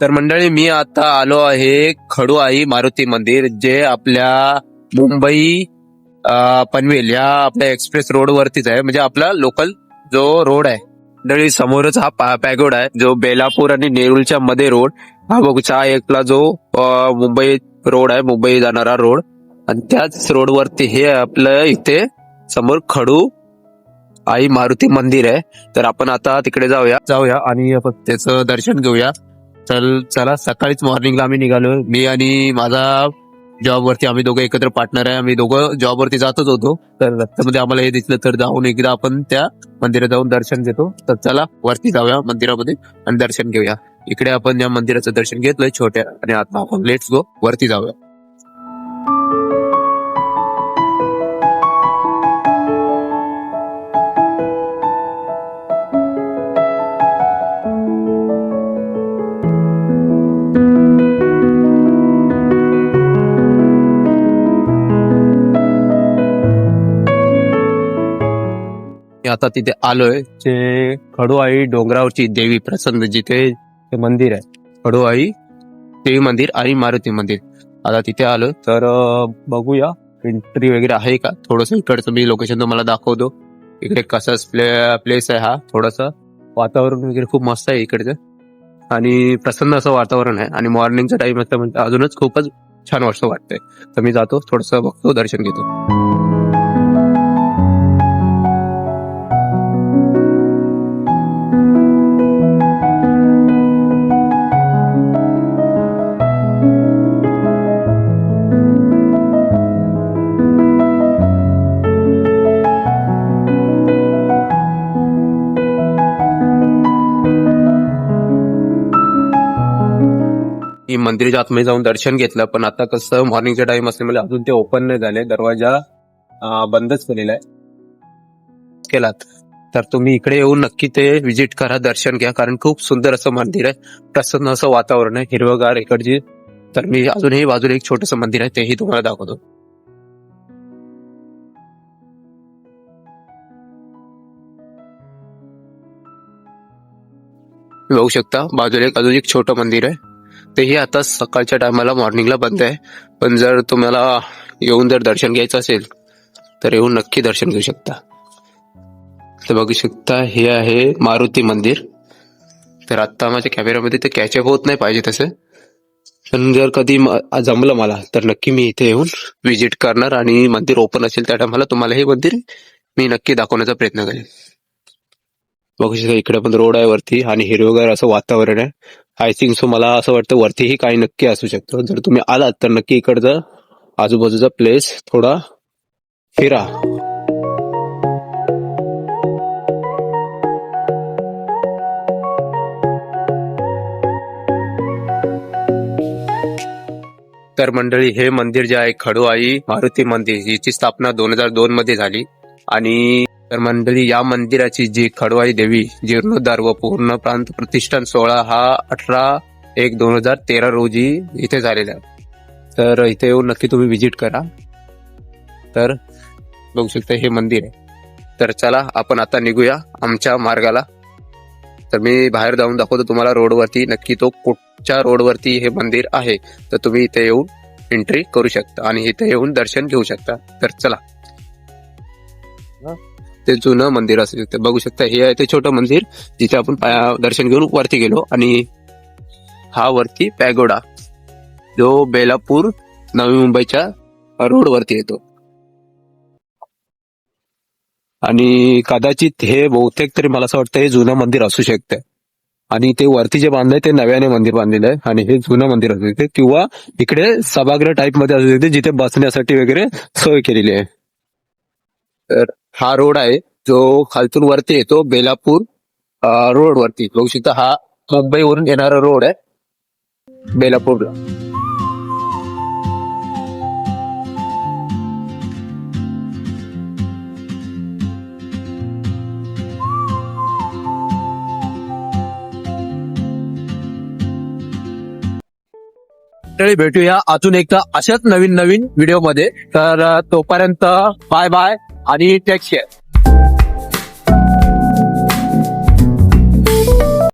तर मंडळी मी आता आलो आहे खडूआई मारुती मंदिर जे आपल्या मुंबई पनवेल या आपल्या एक्सप्रेस रोड वरतीच आहे. म्हणजे आपला लोकल जो रोड आहे. मंडळी समोरच हा पॅगोड आहे जो बेलापूर आणि नेरुलच्या मध्ये रोड. हा बघूचा एकला जो मुंबई रोड आहे मुंबई जाणारा रोड. आणि त्याच रोड वरती हे आपलं इथे समोर खडू आई मारुती मंदिर आहे. तर आपण आता तिकडे जाऊया. जाऊया आणि आपण त्याचं दर्शन घेऊया. चल चला सकाळीच मॉर्निंगला आम्ही निघालो. मी आणि माझा जॉब वरती आम्ही दोघं एकत्र पार्टनर आहे. आम्ही दोघं जॉब वरती जातच होतो. तर रस्त्यामध्ये आम्हाला हे दिसलं तर जाऊन एकदा आपण त्या मंदिरात जाऊन दर्शन घेतो. तर चला वरती जाऊया मंदिरामध्ये आणि दर्शन घेऊया. इकडे आपण या मंदिराचं दर्शन घेतलंय छोट्या आणि आता आपण. लेट्स गो वरती जाऊया. आता तिथे आलोय. जे खडूआई डोंगरावरची देवी प्रसन्न जिथे ते मंदिर आहे. खडूआई देवी मंदिर आणि मारुती मंदिर. आता तिथे आलो तर अं, बघूया. एंट्री वगैरे आहे का? थोडस इकडचं मी लोकेशन तुम्हाला दाखवतो. इकडे कसा प्लेस आहे हा. थोडस वातावरण वगैरे खूप मस्त आहे इकडचं. आणि प्रसन्न असं वातावरण आहे. आणि मॉर्निंगचा टाइम असतं म्हणजे अजूनच खूपच छान वाटतं वाटतंय. तर मी जातो. थोडस बघतो दर्शन घेतो. की मंदिराच्या आतमध्ये जाऊन दर्शन घेतलं. पण आता कसं मॉर्निंगचा टाइम असल्यामुळे म्हणजे अजून ते ओपन नाही झाले. दरवाजा बंदच केलेला आहे. केलात. तर तुम्ही इकडे येऊन नक्की ते व्हिजिट करा दर्शन घ्या. कारण खूप सुंदर असं मंदिर आहे. प्रसन्न असं वातावरण आहे. हिरवगार इकडची. तर मी अजूनही बाजूला एक छोटस मंदिर आहे. तेही तुम्हाला दाखवतो. बघू शकता बाजूला एक अजून एक छोटं मंदिर आहे. तेही आता सकाळच्या टायमाला मॉर्निंगला बंद आहे. पण जर तुम्हाला येऊन जर दर्शन घ्यायचं असेल तर येऊन नक्की दर्शन घेऊ शकता. तर बघू शकता हे आहे मारुती मंदिर. तर आत्ता माझ्या कॅमेऱ्यामध्ये ते कॅचअप होत नाही पाहिजे तसं. पण जर कधी जमलं मला तर नक्की मी इथे येऊन व्हिजिट करणार आणि मंदिर ओपन असेल त्या टायमाला तुम्हाला हे मंदिर मी नक्की दाखवण्याचा प्रयत्न करेन. बघू शकता इकडे पण रोड आहे वरती आणि हिरवगार असं वातावरण आहे. आय थिंक सो मला असं वाटतं वरतीही काही नक्की असू शकतं. जर तुम्ही आलात तर नक्की इकडचं आजूबाजूचा प्लेस थोडा फिरा. तर मंडळी हे मंदिर जे आहे खडू आई मारुती मंदिर याची स्थापना दोन हजार दोन मध्ये झाली. आणि तर मंडळी या मंदिराची जी खडवाई देवी जीर्णोद्धार व पूर्ण प्रांत प्रतिष्ठान सोहळा हा अठरा एक दोन हजार तेरा रोजी इथे झालेला आहे. तर इथे येऊन नक्की तुम्ही व्हिजिट करा. तर बघू शकता हे मंदिर आहे. तर चला आपण आता निघूया आमच्या मार्गाला. तर मी बाहेर जाऊन दाखवतो तुम्हाला रोडवरती. नक्की तो कुठच्या रोडवरती हे मंदिर आहे. तर तुम्ही इथे येऊन एंट्री करू शकता आणि इथे येऊन दर्शन घेऊ शकता. तर चला. ते जुनं मंदिर असू शकतं. बघू शकता हे आहे ते छोटं मंदिर जिथे आपण दर्शन घेऊन वरती गेलो आणि हा वरती पॅगोडा जो बेलापूर नवी मुंबईच्या रोड वरती येतो. आणि कदाचित हे बहुतेक तरी मला असं वाटतं हे जुनं मंदिर असू शकतं. आणि ते वरती जे बांधलंय ते नव्याने मंदिर बांधलेलं आहे. आणि हे जुनं मंदिर असू शकते. किंवा इकडे सभागृह टाईपमध्ये असू शकते जिथे बसण्यासाठी वगैरे सोय केलेली आहे. तर हा रोड आहे जो खालतून वरती येतो बेलापूर रोड वरती. बघू शकता हा मुंबईवरून येणारा रोड आहे बेलापूरला. भेटूया अजून एकदा अशाच नवीन नवीन व्हिडिओमध्ये. तर तोपर्यंत बाय बाय आणि टेक आहे